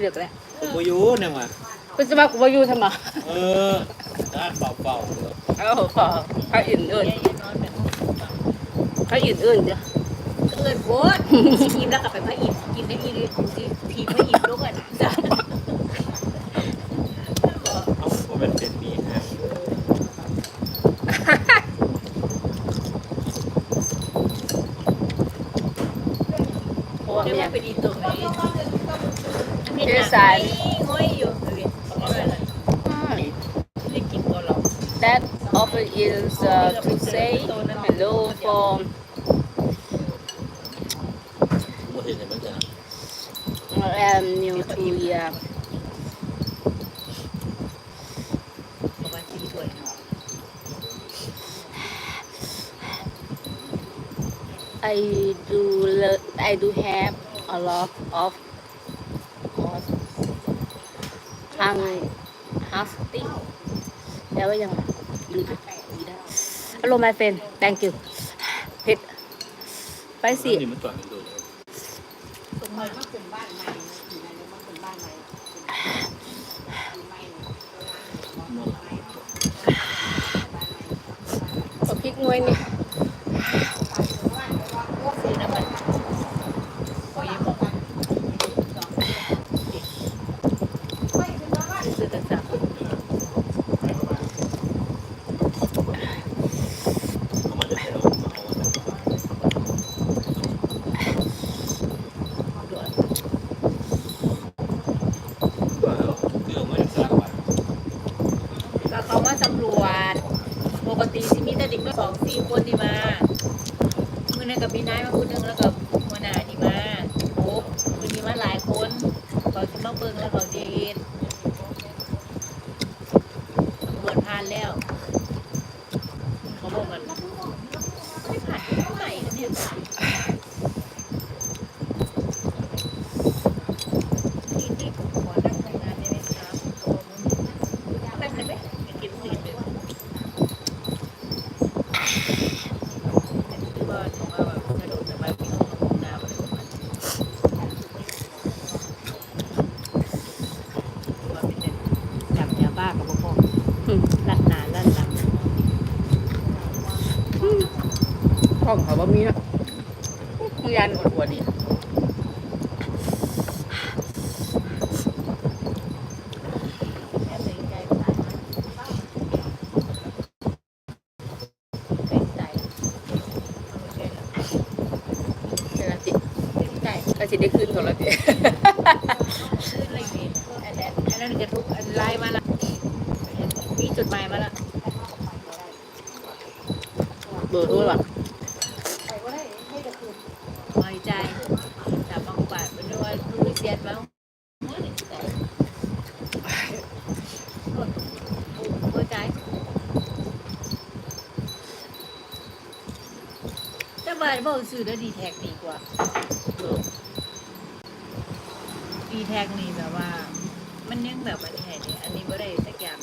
เรียกแล้วผมบ่อยู่เนี่ยว่ะเป็นสมากูมาอยู่ทำไมเออด้านเป่าๆเลยเอ้าขอพระอินทร์เอิญพระอินทร์เอิญจ้ะเอินโพดกินแล้วกลับไปพระอินทร์กินได้อีทีทีพระอินทร์ด้วยกันจ้ะเอาผมเป็นเป็นปีฮะเพราะว่าเรียกแม่ว่าเป็นอีตรงไหน That. offer often is uh, to say hello for am new to yeah. I do I do have a lot of ทาง hasty แล้วว่ายังดูดิดีได้ Hello my friend thank you เผ็ดไปสินี่มันตัวมันดูเลยตรงมันเป็นบ้านใหม่อยู่ในนี้มันเป็นบ้านใหม่เอาพริกงวยนี่สีน้ำมันโอ้ยบอกซื้อต่าง เอามาเดี๋ยวเราเอามา ๆ ว่าเอาเครื่องมาจากสลักว่ะ ก็เขามาสำรวจ ปกติสิมีแต่เอีกคนนี่มาเมื่อนั้นกับพี่นายมาพูดหนึงแล้วกับหัวหน้านี่มาโอ้มันมีมาหลายคนเขาจะมาเบิ่งแล้วเขาจะเห็นตำรวจผ่านแล้ว เขาบอกกันไม่ผ่านเท่าไหร่นะเนี่ยที่ที่ผมขอนั่งทำงานได้ไหมครับนั่งได้ไหมอยากกินซีนเลย คือว่าถือว่าแบบกระโดดจะไปปีนห้องน้ำอะไรประมาณนี้ว่าเป็นเด็ก จับยาบ้ากับพ่ออืมลัดหนาลัดหลังห้องเขาบ่มีเนาะมึงยันอดหัวดิแค่ใจใจตายเป็นใจเอาไม่ใช่หรอกเจ้าหน้าที่เป็นใจก็สิได้ขึ้นก่อนแล้วดิ ขึ้นอะไรเงี้ยอันนั้นอันนั้นจะทุกอันไลน์มาละมีจดหมายมาละ เบอร์โทรหรอหอยใจสามบางบาทเป็นว่าลูกเสียดมั้งหัวใจแต่บ้านบอกซื้อแล้วดีแท็กดีกว่าดีแท็กนี่แบบว่า มันยังแบบอันนี้ไงอันนี้ไม่ได้สักอย่าง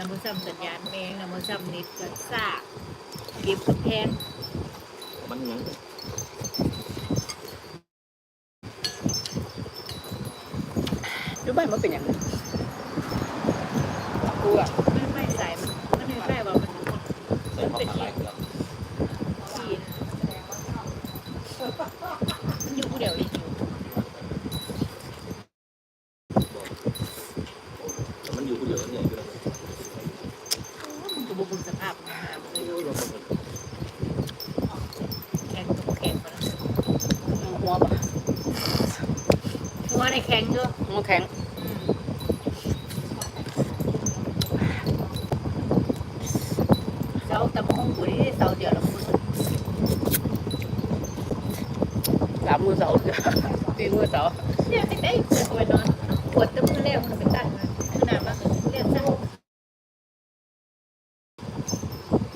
นำมือซ้ำสัญญาณแมงนำมือซ้ำนิดก็ซากเก็บกับแพงมันยังอยู่บ้านมันเป็นอย่างนั้นกูอะไม่ไม่ใส่มันมันไม่ใช่ว่ามันใส่ข้าวขาหลายเครื่อง ขี้มันอยู่ผู้เดียวอีกอยู่ แต่มันอยู่คนเดียวเนี่ยอยู่แล้ว มันก็บ่เบึงสภาพมันหามันเลยแข็งตัวแข็งไปแล้ว หัวปะ หัวในแข็งด้วยหัวแข็งเสาตะมงปุ๋ยเสาเดียวละคุณสามมือเสาตีมือเสาเนี่ยไอ้ไอ้ปวดนอนปวดตั้งมือแรกมันเป็นตั้งนะขนาดมากเรียกสั้น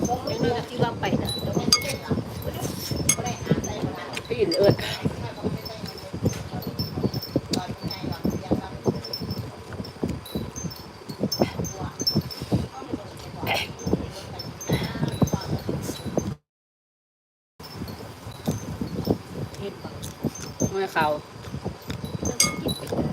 เดี๋ยวนี้ก็ที่ว่าไปนะเดี๋ยวมันที่อินเอิญ มือเขา